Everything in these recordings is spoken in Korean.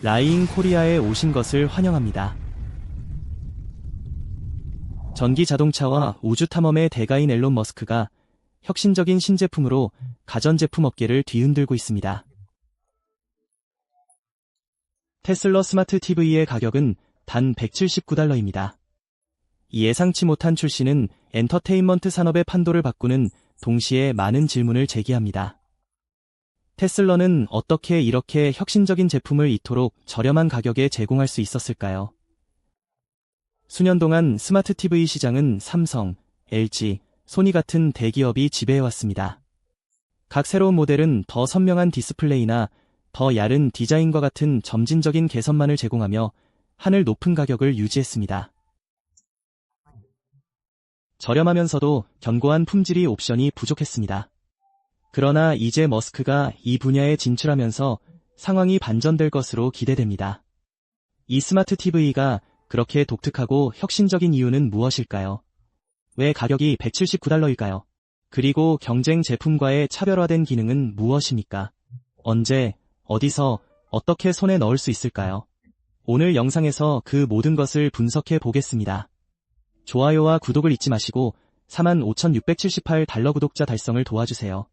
라이잉 코리아에 오신 것을 환영합니다. 전기 자동차와 우주 탐험의 대가인 앨런 머스크가 혁신적인 신제품으로 가전제품 업계를 뒤흔들고 있습니다. 테슬러 스마트 TV의 가격은 단 179달러입니다. 예상치 못한 출시는 엔터테인먼트 산업의 판도를 바꾸는 동시에 많은 질문을 제기합니다. 테슬러는 어떻게 이렇게 혁신적인 제품을 이토록 저렴한 가격에 제공할 수 있었을까요? 수년 동안 스마트 TV 시장은 삼성, LG, 소니 같은 대기업이 지배해왔습니다. 각 새로운 모델은 더 선명한 디스플레이나 더 얇은 디자인과 같은 점진적인 개선만을 제공하며 하늘 높은 가격을 유지했습니다. 저렴하면서도 견고한 품질이 옵션이 부족했습니다. 그러나 이제 머스크가 이 분야에 진출하면서 상황이 반전될 것으로 기대됩니다. 이 스마트 TV가 그렇게 독특하고 혁신적인 이유는 무엇일까요? 왜 가격이 179달러일까요? 그리고 경쟁 제품과의 차별화된 기능은 무엇입니까? 언제, 어디서, 어떻게 손에 넣을 수 있을까요? 오늘 영상에서 그 모든 것을 분석해 보겠습니다. 좋아요와 구독을 잊지 마시고 45,678달러 구독자 달성을 도와주세요.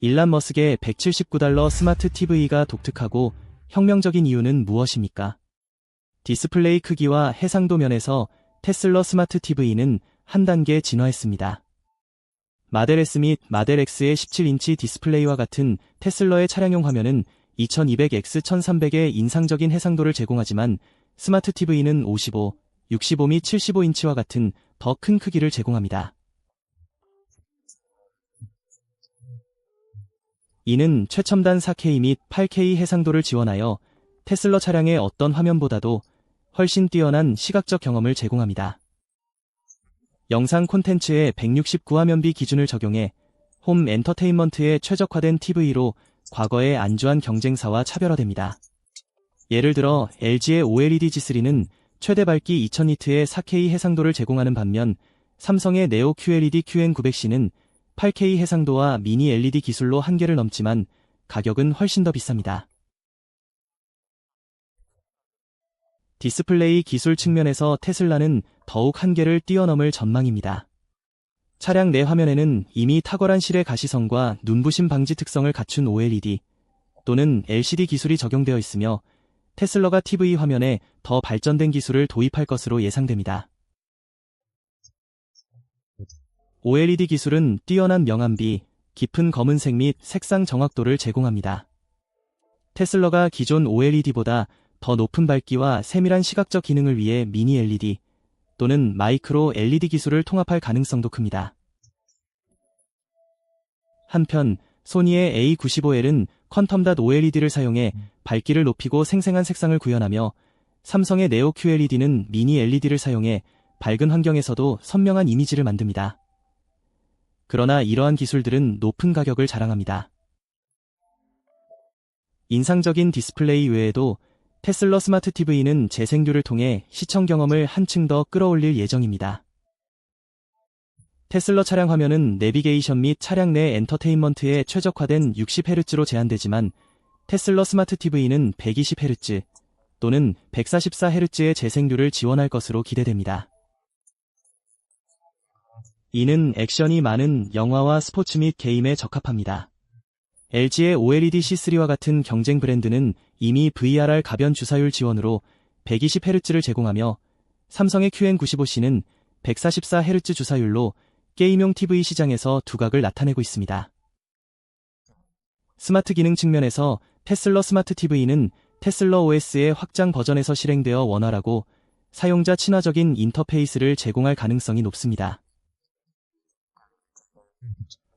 일란 머스크의 179달러 스마트 TV가 독특하고 혁명적인 이유는 무엇입니까? 디스플레이 크기와 해상도 면에서 테슬러 스마트 TV는 한 단계 진화했습니다. 마델 S 및 마델 X의 17인치 디스플레이와 같은 테슬러의 차량용 화면은 2200x1300의 인상적인 해상도를 제공하지만 스마트 TV는 55, 65 및 75인치와 같은 더 큰 크기를 제공합니다. 이는 최첨단 4K 및 8K 해상도를 지원하여 테슬러 차량의 어떤 화면보다도 훨씬 뛰어난 시각적 경험을 제공합니다. 영상 콘텐츠의 169화면비 기준을 적용해 홈 엔터테인먼트에 최적화된 TV로 과거의 안주한 경쟁사와 차별화됩니다. 예를 들어 LG의 OLED G3는 최대 밝기 2000니트의 4K 해상도를 제공하는 반면 삼성의 네오 QLED QN900C는 8K 해상도와 미니 LED 기술로 한계를 넘지만 가격은 훨씬 더 비쌉니다. 디스플레이 기술 측면에서 테슬라는 더욱 한계를 뛰어넘을 전망입니다. 차량 내 화면에는 이미 탁월한 실의 가시성과 눈부심 방지 특성을 갖춘 OLED 또는 LCD 기술이 적용되어 있으며 테슬러가 TV 화면에 더 발전된 기술을 도입할 것으로 예상됩니다. OLED 기술은 뛰어난 명암비, 깊은 검은색 및 색상 정확도를 제공합니다. 테슬러가 기존 OLED보다 더 높은 밝기와 세밀한 시각적 기능을 위해 미니 LED 또는 마이크로 LED 기술을 통합할 가능성도 큽니다. 한편 소니의 A95L은 퀀텀 닷 OLED를 사용해 밝기를 높이고 생생한 색상을 구현하며 삼성의 네오 QLED는 미니 LED를 사용해 밝은 환경에서도 선명한 이미지를 만듭니다. 그러나 이러한 기술들은 높은 가격을 자랑합니다. 인상적인 디스플레이 외에도 테슬러 스마트 TV는 재생교를 통해 시청 경험을 한층 더 끌어올릴 예정입니다. 테슬러 차량 화면은 내비게이션 및 차량 내 엔터테인먼트에 최적화된 60Hz로 제한되지만 테슬러 스마트 TV는 120Hz 또는 144Hz의 재생교를 지원할 것으로 기대됩니다. 이는 액션이 많은 영화와 스포츠 및 게임에 적합합니다. LG의 OLED C3와 같은 경쟁 브랜드는 이미 VRR 가변 주사율 지원으로 120Hz를 제공하며 삼성의 QN95C는 144Hz 주사율로 게임용 TV 시장에서 두각을 나타내고 있습니다. 스마트 기능 측면에서 테슬러 스마트 TV는 테슬러 OS의 확장 버전에서 실행되어 원활하고 사용자 친화적인 인터페이스를 제공할 가능성이 높습니다.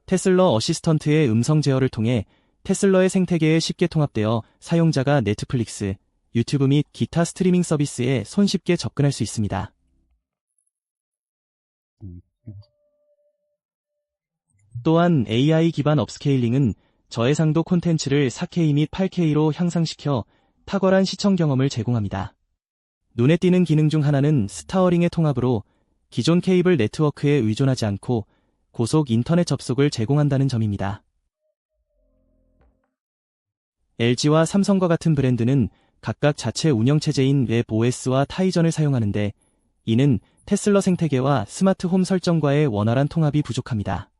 테슬러 어시스턴트의 음성 제어를 통해 테슬러의 생태계에 쉽게 통합되어 사용자가 넷플릭스, 유튜브 및 기타 스트리밍 서비스에 손쉽게 접근할 수 있습니다. 또한 AI 기반 업스케일링은 저해상도 콘텐츠를 4K 및 8K로 향상시켜 탁월한 시청 경험을 제공합니다. 눈에 띄는 기능 중 하나는 스타어링의 통합으로 기존 케이블 네트워크에 의존하지 않고 고속 인터넷 접속을 제공한다는 점입니다. LG와 삼성과 같은 브랜드는 각각 자체 운영체제인 웹 OS와 타이전을 사용하는데 이는 테슬러 생태계와 스마트 홈 설정과의 원활한 통합이 부족합니다.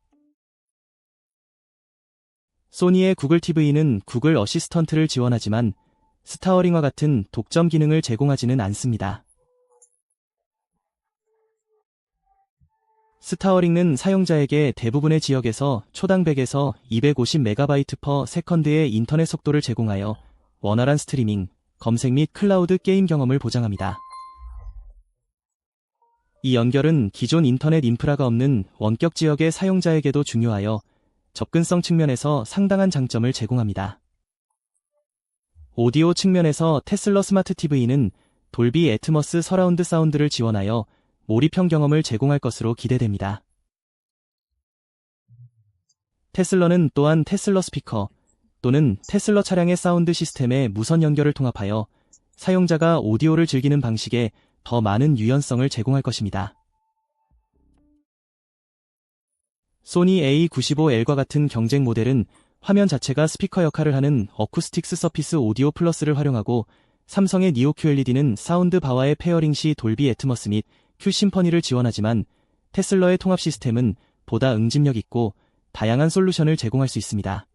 소니의 구글 TV는 구글 어시스턴트를 지원하지만 스타어링과 같은 독점 기능을 제공하지는 않습니다. 스타어링은 사용자에게 대부분의 지역에서 초당 100에서 250MB per 세컨드의 인터넷 속도를 제공하여 원활한 스트리밍, 검색 및 클라우드 게임 경험을 보장합니다. 이 연결은 기존 인터넷 인프라가 없는 원격 지역의 사용자에게도 중요하여 접근성 측면에서 상당한 장점을 제공합니다. 오디오 측면에서 테슬러 스마트 TV는 돌비 애트머스 서라운드 사운드를 지원하여 몰입형 경험을 제공할 것으로 기대됩니다. 테슬러는 또한 테슬러 스피커 또는 테슬러 차량의 사운드 시스템의 무선 연결을 통합하여 사용자가 오디오를 즐기는 방식에 더 많은 유연성을 제공할 것입니다. 소니 A95L과 같은 경쟁 모델은 화면 자체가 스피커 역할을 하는 어쿠스틱스 서피스 오디오 플러스를 활용하고 삼성의 니오 QLED는 사운드 바와의 페어링 시 돌비 애트머스 및 큐 심퍼니를 지원하지만 테슬러의 통합 시스템은 보다 응집력 있고 다양한 솔루션을 제공할 수 있습니다.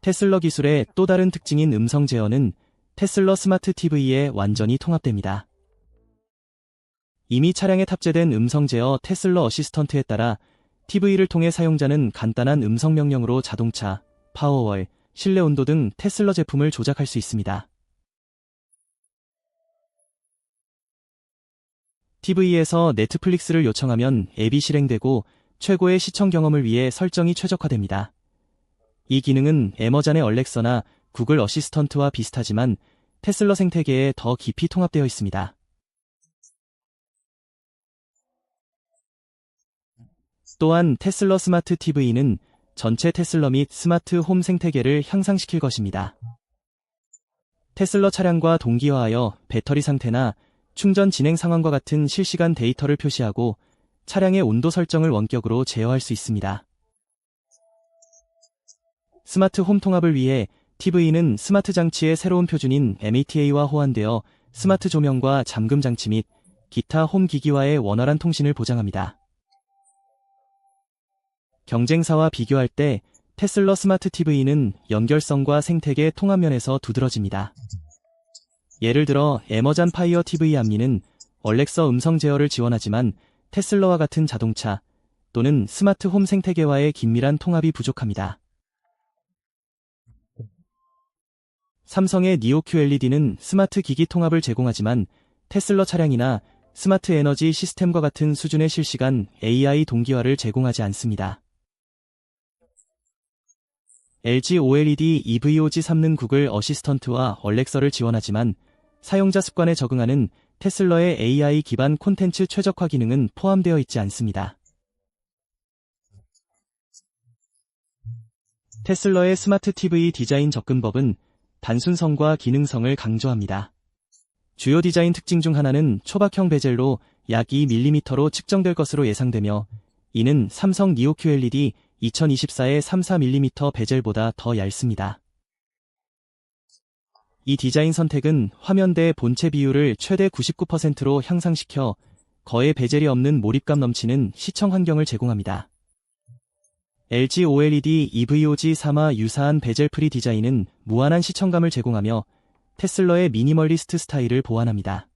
테슬러 기술의 또 다른 특징인 음성 제어는 테슬러 스마트 TV에 완전히 통합됩니다. 이미 차량에 탑재된 음성 제어 테슬러 어시스턴트에 따라 TV를 통해 사용자는 간단한 음성 명령으로 자동차, 파워월, 실내 온도 등 테슬러 제품을 조작할 수 있습니다. TV에서 넷플릭스를 요청하면 앱이 실행되고 최고의 시청 경험을 위해 설정이 최적화됩니다. 이 기능은 에머잔의 얼렉서나 구글 어시스턴트와 비슷하지만 테슬러 생태계에 더 깊이 통합되어 있습니다. 또한 테슬러 스마트 TV는 전체 테슬러 및 스마트 홈 생태계를 향상시킬 것입니다. 테슬러 차량과 동기화하여 배터리 상태나 충전 진행 상황과 같은 실시간 데이터를 표시하고 차량의 온도 설정을 원격으로 제어할 수 있습니다. 스마트 홈 통합을 위해 TV는 스마트 장치의 새로운 표준인 MATA와 호환되어 스마트 조명과 잠금 장치 및 기타 홈 기기와의 원활한 통신을 보장합니다. 경쟁사와 비교할 때 테슬러 스마트 TV는 연결성과 생태계 통합 면에서 두드러집니다. 예를 들어 에머잔 파이어 TV 암리는 얼렉서 음성 제어를 지원하지만 테슬러와 같은 자동차 또는 스마트 홈 생태계와의 긴밀한 통합이 부족합니다. 삼성의 니오 QLED는 스마트 기기 통합을 제공하지만 테슬러 차량이나 스마트 에너지 시스템과 같은 수준의 실시간 AI 동기화를 제공하지 않습니다. LG OLED EVOG3는 구글 어시스턴트와 얼렉서를 지원하지만 사용자 습관에 적응하는 테슬러의 AI 기반 콘텐츠 최적화 기능은 포함되어 있지 않습니다. 테슬러의 스마트 TV 디자인 접근법은 단순성과 기능성을 강조합니다. 주요 디자인 특징 중 하나는 초박형 베젤로 약 2mm로 측정될 것으로 예상되며 이는 삼성 니오 QLED 2024의 34mm 베젤보다 더 얇습니다. 이 디자인 선택은 화면대 본체 비율을 최대 99%로 향상시켜 거의 베젤이 없는 몰입감 넘치는 시청 환경을 제공합니다. LG OLED EVOG3와 유사한 베젤 프리 디자인은 무한한 시청감을 제공하며 테슬러의 미니멀리스트 스타일을 보완합니다.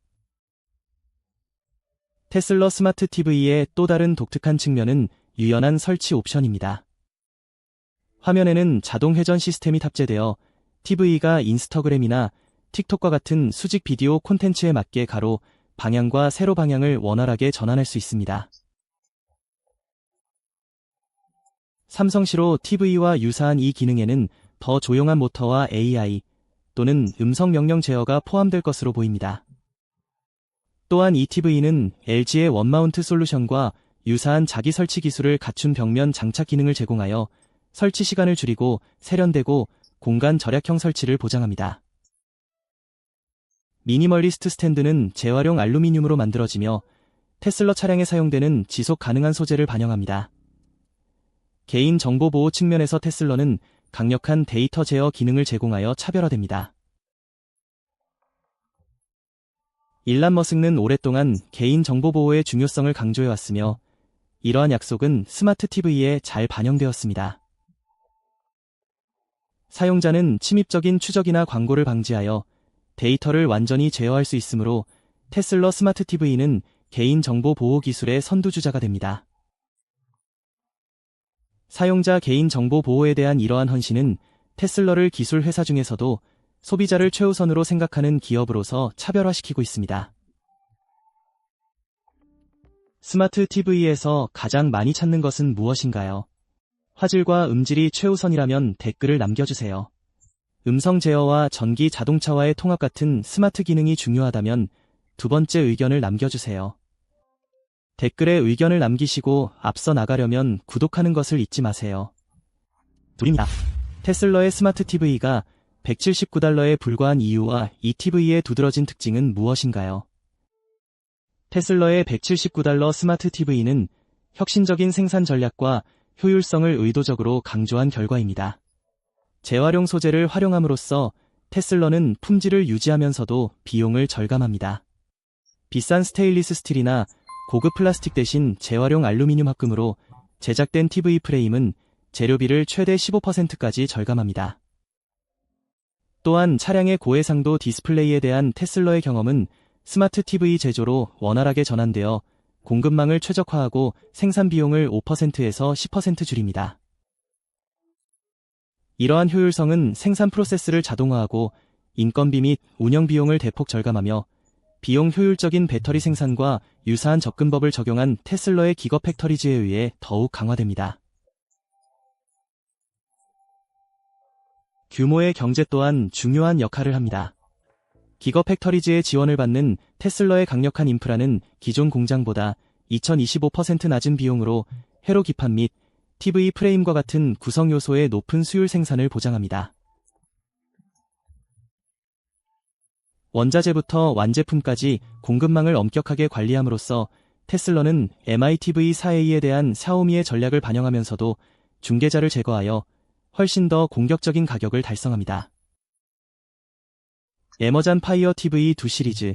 테슬러 스마트 TV의 또 다른 독특한 측면은 유연한 설치 옵션입니다. 화면에는 자동 회전 시스템이 탑재되어 TV가 인스타그램이나 틱톡과 같은 수직 비디오 콘텐츠에 맞게 가로, 방향과 세로 방향을 원활하게 전환할 수 있습니다. 삼성시로 TV와 유사한 이 기능에는 더 조용한 모터와 AI 또는 음성 명령 제어가 포함될 것으로 보입니다. 또한 이 TV는 LG의 원마운트 솔루션과 유사한 자기 설치 기술을 갖춘 벽면 장착 기능을 제공하여 설치 시간을 줄이고 세련되고 공간 절약형 설치를 보장합니다. 미니멀리스트 스탠드는 재활용 알루미늄으로 만들어지며 테슬러 차량에 사용되는 지속 가능한 소재를 반영합니다. 개인 정보 보호 측면에서 테슬러는 강력한 데이터 제어 기능을 제공하여 차별화됩니다. 일란 머스크는 오랫동안 개인 정보 보호의 중요성을 강조해왔으며 이러한 약속은 스마트 TV에 잘 반영되었습니다. 사용자는 침입적인 추적이나 광고를 방지하여 데이터를 완전히 제어할 수 있으므로 테슬러 스마트 TV는 개인 정보 보호 기술의 선두주자가 됩니다. 사용자 개인 정보 보호에 대한 이러한 헌신은 테슬러를 기술 회사 중에서도 소비자를 최우선으로 생각하는 기업으로서 차별화시키고 있습니다. 스마트 TV에서 가장 많이 찾는 것은 무엇인가요? 화질과 음질이 최우선이라면 댓글을 남겨주세요. 음성 제어와 전기 자동차와의 통합 같은 스마트 기능이 중요하다면 두 번째 의견을 남겨주세요. 댓글에 의견을 남기시고 앞서 나가려면 구독하는 것을 잊지 마세요. 둘입니다. 테슬러의 스마트 TV가 179달러에 불과한 이유와 이 TV의 두드러진 특징은 무엇인가요? 테슬러의 179달러 스마트 TV는 혁신적인 생산 전략과 효율성을 의도적으로 강조한 결과입니다. 재활용 소재를 활용함으로써 테슬러는 품질을 유지하면서도 비용을 절감합니다. 비싼 스테인리스 스틸이나 고급 플라스틱 대신 재활용 알루미늄 합금으로 제작된 TV 프레임은 재료비를 최대 15%까지 절감합니다. 또한 차량의 고해상도 디스플레이에 대한 테슬러의 경험은 스마트 TV 제조로 원활하게 전환되어 공급망을 최적화하고 생산 비용을 5%에서 10% 줄입니다. 이러한 효율성은 생산 프로세스를 자동화하고 인건비 및 운영 비용을 대폭 절감하며 비용 효율적인 배터리 생산과 유사한 접근법을 적용한 테슬러의 기거 팩터리즈에 의해 더욱 강화됩니다. 규모의 경제 또한 중요한 역할을 합니다. 기거 팩터리즈의 지원을 받는 테슬러의 강력한 인프라는 기존 공장보다 2025% 낮은 비용으로 회로 기판 및 TV 프레임과 같은 구성 요소의 높은 수율 생산을 보장합니다. 원자재부터 완제품까지 공급망을 엄격하게 관리함으로써 테슬러는 MITV4A에 대한 샤오미의 전략을 반영하면서도 중개자를 제거하여 훨씬 더 공격적인 가격을 달성합니다. 에머잔 파이어 TV2 시리즈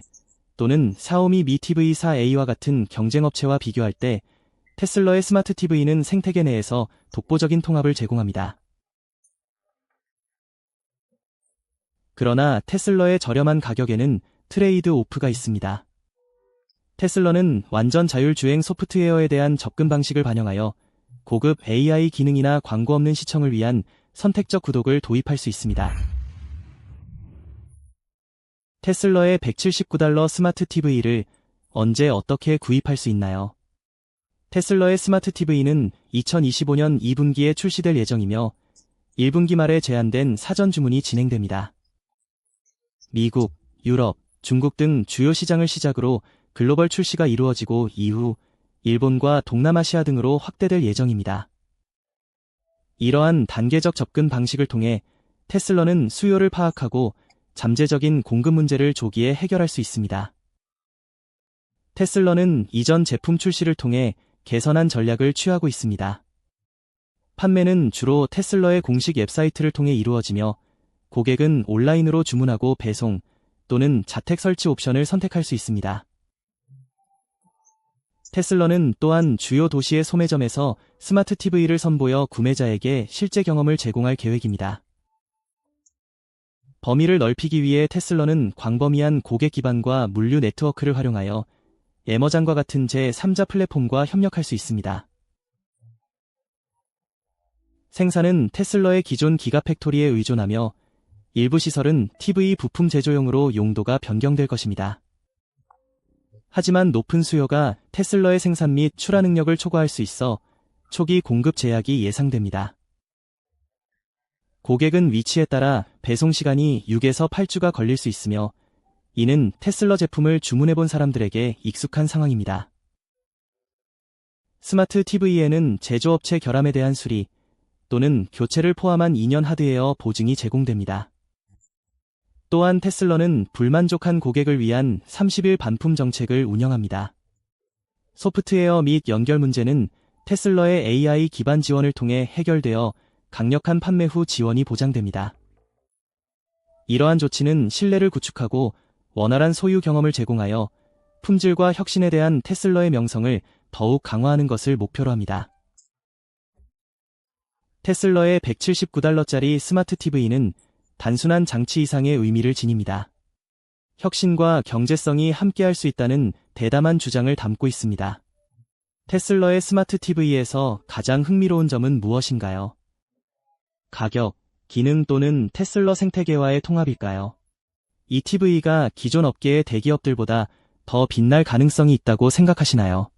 또는 샤오미 미 TV4A와 같은 경쟁업체와 비교할 때 테슬러의 스마트 TV는 생태계 내에서 독보적인 통합을 제공합니다. 그러나 테슬러의 저렴한 가격에는 트레이드 오프가 있습니다. 테슬러는 완전 자율주행 소프트웨어에 대한 접근 방식을 반영하여 고급 AI 기능이나 광고 없는 시청을 위한 선택적 구독을 도입할 수 있습니다. 테슬러의 179달러 스마트 TV를 언제 어떻게 구입할 수 있나요? 테슬러의 스마트 TV는 2025년 2분기에 출시될 예정이며 1분기 말에 제한된 사전 주문이 진행됩니다. 미국, 유럽, 중국 등 주요 시장을 시작으로 글로벌 출시가 이루어지고 이후 일본과 동남아시아 등으로 확대될 예정입니다. 이러한 단계적 접근 방식을 통해 테슬러는 수요를 파악하고 잠재적인 공급 문제를 조기에 해결할 수 있습니다. 테슬러는 이전 제품 출시를 통해 개선한 전략을 취하고 있습니다. 판매는 주로 테슬러의 공식 웹사이트를 통해 이루어지며 고객은 온라인으로 주문하고 배송 또는 자택 설치 옵션을 선택할 수 있습니다. 테슬러는 또한 주요 도시의 소매점에서 스마트 TV를 선보여 구매자에게 실제 경험을 제공할 계획입니다. 범위를 넓히기 위해 테슬러는 광범위한 고객 기반과 물류 네트워크를 활용하여 에머장과 같은 제3자 플랫폼과 협력할 수 있습니다. 생산은 테슬러의 기존 기가팩토리에 의존하며 일부 시설은 TV 부품 제조용으로 용도가 변경될 것입니다. 하지만 높은 수요가 테슬러의 생산 및 출하 능력을 초과할 수 있어 초기 공급 제약이 예상됩니다. 고객은 위치에 따라 배송 시간이 6에서 8주가 걸릴 수 있으며 이는 테슬러 제품을 주문해 본 사람들에게 익숙한 상황입니다. 스마트 TV에는 제조업체 결함에 대한 수리 또는 교체를 포함한 2년 하드웨어 보증이 제공됩니다. 또한 테슬러는 불만족한 고객을 위한 30일 반품 정책을 운영합니다. 소프트웨어 및 연결 문제는 테슬러의 AI 기반 지원을 통해 해결되어 강력한 판매 후 지원이 보장됩니다. 이러한 조치는 신뢰를 구축하고 원활한 소유 경험을 제공하여 품질과 혁신에 대한 테슬러의 명성을 더욱 강화하는 것을 목표로 합니다. 테슬러의 179달러짜리 스마트 TV는 단순한 장치 이상의 의미를 지닙니다. 혁신과 경제성이 함께할 수 있다는 대담한 주장을 담고 있습니다. 테슬러의 스마트 TV에서 가장 흥미로운 점은 무엇인가요? 가격, 기능 또는 테슬러 생태계와의 통합일까요? 이 TV가 기존 업계의 대기업들보다 더 빛날 가능성이 있다고 생각하시나요?